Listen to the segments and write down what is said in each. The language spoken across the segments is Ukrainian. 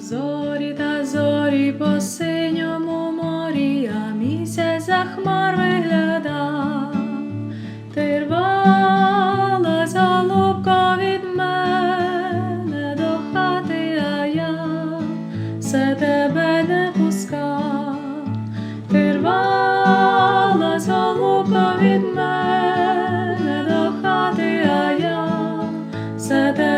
зорі та зорі по синьому морі, а місяць за хмар виглядав. Ти рвала залубка від мене до хати, а я все тебе не пускав. Ти рвала від мене до хати, а я все тебе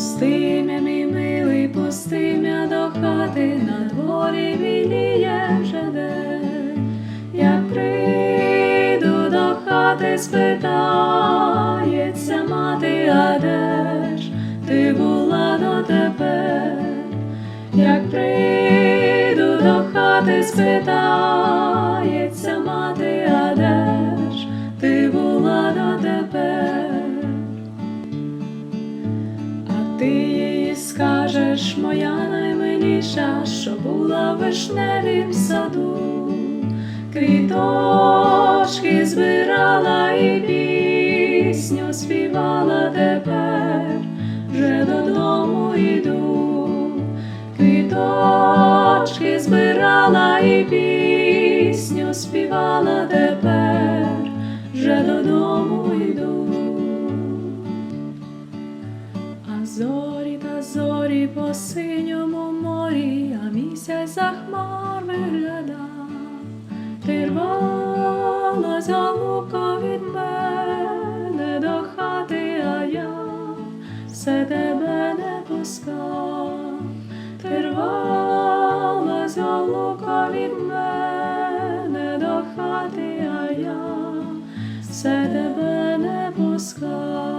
Пустимя, мій милий, пустимя до хати, на дворі біліє вже день. Як прийду до хати, спитається мати, а де ж ти була дотепер? Як прийду до хати, спитається мати, а де ж ти була дотепер? Ти їй скажеш, моя наймиліша, що була в вишневім саду, квіточки збирала і пісню співала тепер, вже додому йду, квіточки збирала і пісню співала тепер, зорі та зорі по синьому морі, а місяць за хмар виглядав. Ти рвала залука від мене до хати, а я все тебе не пускав. Ти рвала залука від мене до хати, а я все тебе не пускав.